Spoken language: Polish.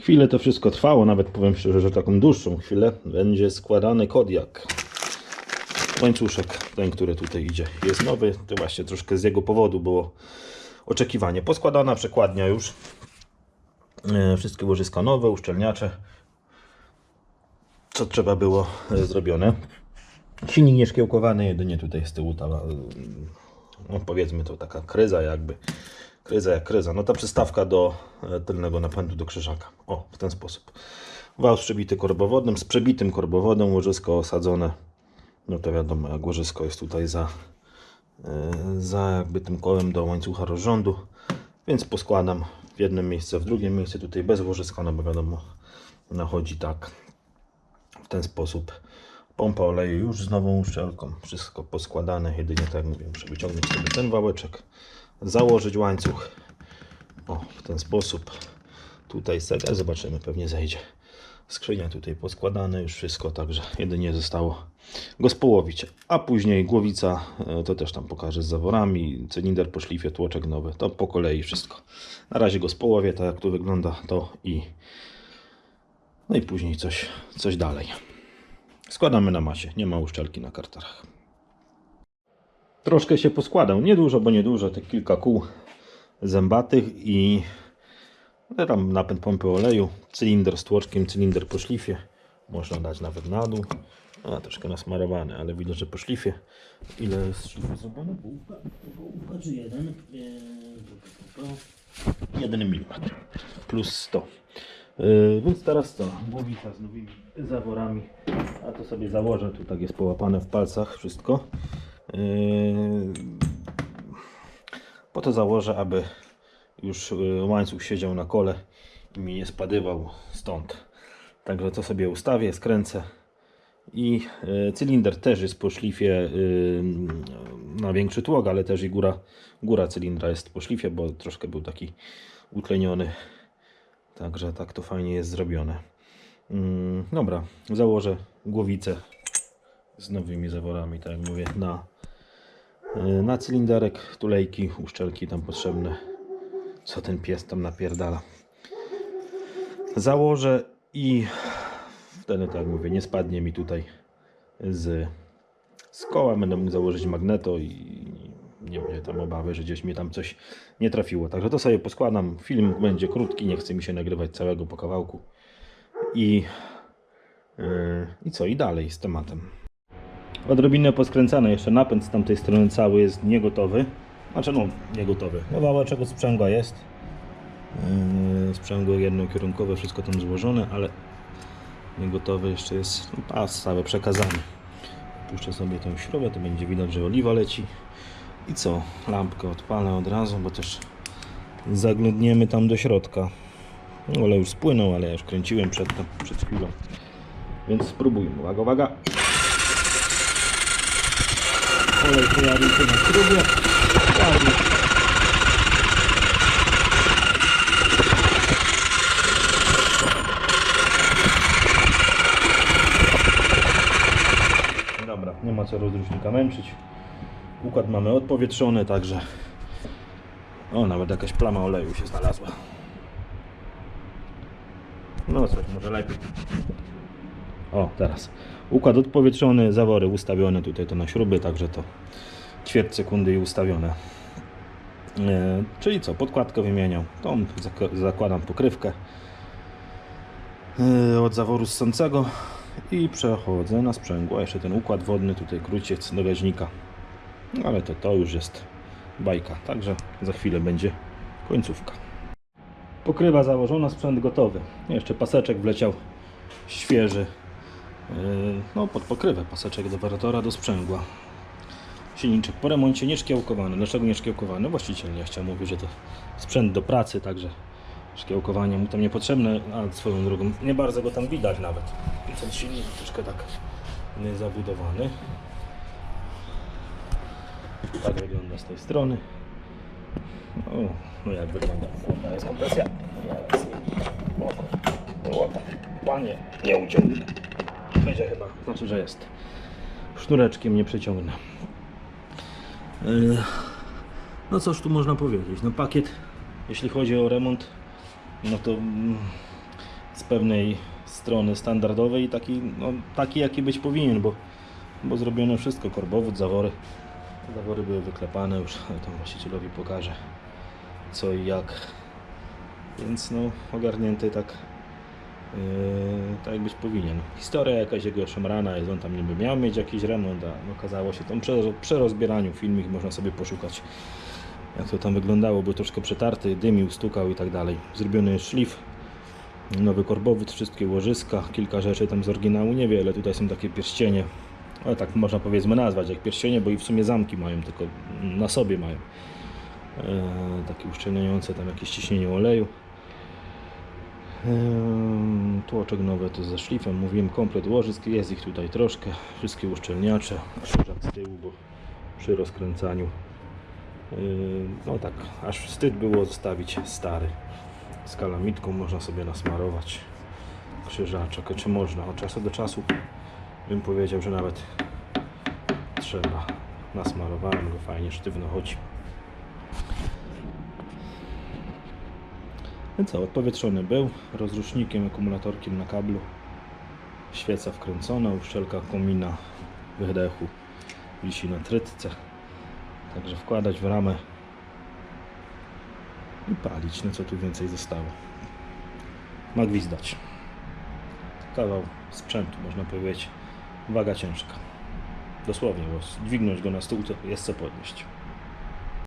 Chwilę to wszystko trwało, nawet powiem szczerze, że taką dłuższą chwilę. Będzie składany kodiak. Łańcuszek, ten, który tutaj idzie, jest nowy. To właśnie troszkę z jego powodu było oczekiwanie. Poskładana przekładnia już. E, Wszystkie łożyska nowe, uszczelniacze. Co trzeba było e, zrobione. Silnik nieszkiełkowany, jedynie tutaj z tyłu ta, e, no powiedzmy to taka kryza jakby. Kryza jak kryza. No ta przystawka do e, tylnego napędu do krzyżaka. O, w ten sposób. Wał przebity korbowodem, z przebitym korbowodem, łożysko osadzone. No to wiadomo, jak łożysko jest tutaj za, e, za jakby tym kołem do łańcucha rozrządu. Więc poskładam w jednym miejscu, w drugim miejscu, tutaj bez łożyska, no bo wiadomo, nachodzi tak w ten sposób. Pompa oleju już z nową uszczelką, wszystko poskładane, jedynie tak jak mówię, muszę wyciągnąć sobie ten wałeczek, założyć łańcuch, o w ten sposób, tutaj zegar, zobaczymy, pewnie zejdzie. Skrzynia tutaj poskładane, już wszystko, także jedynie zostało go społowić, a później głowica, e, to też tam pokażę z zaworami, cylinder po szlifie, tłoczek nowy, to po kolei wszystko. Na razie go społowię, tak jak tu wygląda to i no i później coś, coś dalej. Składamy na masie, nie ma uszczelki na karterach. Troszkę się poskładał, niedużo, bo niedużo, te kilka kół zębatych i tam napęd pompy oleju, cylinder z tłoczkiem, cylinder po szlifie. Można dać nawet na dół. A, troszkę nasmarowany, ale widać, że po szlifie. Ile jest szlifu zrobione? Półka czy jeden? Eee, 1 mm plus 100. Yy, więc teraz co? Głowica z nowymi zaworami. A to sobie założę. Tu tak jest połapane w palcach wszystko. Yy, po to założę, aby już yy, łańcuch siedział na kole i mi nie spadywał stąd. Także to sobie ustawię, skręcę. I yy, cylinder też jest po szlifie na większy tłok, ale też i góra, góra cylindra jest po szlifie, bo troszkę był taki utleniony. Także tak to fajnie jest zrobione. Mm, dobra, założę głowicę z nowymi zaworami, tak jak mówię, na, y, na cylinderek, tulejki, uszczelki tam potrzebne. Co ten pies tam napierdala. Założę i wtedy, tak jak mówię, nie spadnie mi tutaj z, z koła. Będę mógł założyć magneto i nie będzie tam obawy, że gdzieś mi tam coś nie trafiło. Także to sobie poskładam. Film będzie krótki, nie chce mi się nagrywać całego po kawałku. I, yy, i co? I dalej z tematem. Odrobinę poskręcane jeszcze napęd z tamtej strony cały jest niegotowy. Znaczy no, niegotowy. No od sprzęgła jest. Yy, sprzęgło jednokierunkowe, wszystko tam złożone, ale niegotowy jeszcze jest no, pas cały przekazany. Puszczę sobie tą śrubę, to będzie widać, że oliwa leci. I co? Lampkę odpalę od razu, bo też zaglądniemy tam do środka. No, olej już spłynął, ale ja już kręciłem przed, przed chwilą. Więc spróbujmy. Uwaga, uwaga. Olej pojawił się na. Ładnie. Dobra, nie ma co rozrusznika męczyć. Układ mamy odpowietrzony, także o, nawet jakaś plama oleju się znalazła. No coś, może lepiej. O, teraz. Układ odpowietrzony, zawory ustawione tutaj to na śruby, także to ćwierć sekundy i ustawione. E, czyli co, podkładkę wymieniał. Tą zak- zakładam pokrywkę e, od zaworu ssącego i przechodzę na sprzęgło. Jeszcze ten układ wodny, tutaj króciec do gaźnika. No ale to to już jest bajka, także za chwilę będzie końcówka. Pokrywa założona, sprzęt gotowy. Jeszcze paseczek wleciał świeży. Yy, No pod pokrywę paseczek do operatora do sprzęgła. Silniczek po remoncie nieszkiełkowany. Dlaczego nieszkiełkowany? Właściciel nie chciał, mówi, że to sprzęt do pracy, także szkiełkowanie mu tam niepotrzebne, a swoją drogą nie bardzo go tam widać nawet. Ten silnik troszkę tak zabudowany. Tak wygląda z tej strony. O, no jak wygląda? Jaka jest kompresja? Panie, nie uciągnę. Będzie chyba, znaczy, że jest. Sznureczkiem nie przeciągnę. No cóż tu można powiedzieć? No pakiet, jeśli chodzi o remont, no to mm, z pewnej strony standardowej taki, no, taki jaki być powinien, bo, bo zrobione wszystko, korbowód, zawory. Zawory były wyklepane już, ale to właścicielowi pokażę co i jak. Więc no, ogarnięty tak, yy, tak być powinien. Historia jakaś jego szemrana jest, on tam niby miał mieć jakiś remont, a okazało się tam przy, przy rozbieraniu filmik można sobie poszukać jak to tam wyglądało, był troszkę przetarty, dymił, stukał i tak dalej. Zrobiony jest szlif, nowy korbowód, wszystkie łożyska, kilka rzeczy tam z oryginału, niewiele. Tutaj są takie pierścienie, ale tak można powiedzmy nazwać jak pierścienie, bo i w sumie zamki mają, tylko na sobie mają. E, takie uszczelniające tam jakieś ciśnienie oleju. Ehm, Tłoczek nowy to ze szlifem, mówiłem komplet łożysk, jest ich tutaj troszkę, wszystkie uszczelniacze, krzyżak z tyłu, bo przy rozkręcaniu yy, no tak, aż wstyd było zostawić stary z kalamitką można sobie nasmarować krzyżaczek, czy można, od czasu do czasu bym powiedział, że nawet trzeba. Nasmarowałem go, fajnie sztywno chodzi. No co, odpowietrzony był, rozrusznikiem, akumulatorkiem na kablu, świeca wkręcona, uszczelka komina wydechu wisi na trytce, także wkładać w ramę i palić, no co tu więcej zostało. Ma gwizdać. Kawał sprzętu, można powiedzieć, waga ciężka. Dosłownie, bo dźwignąć go na stół to jest co podnieść.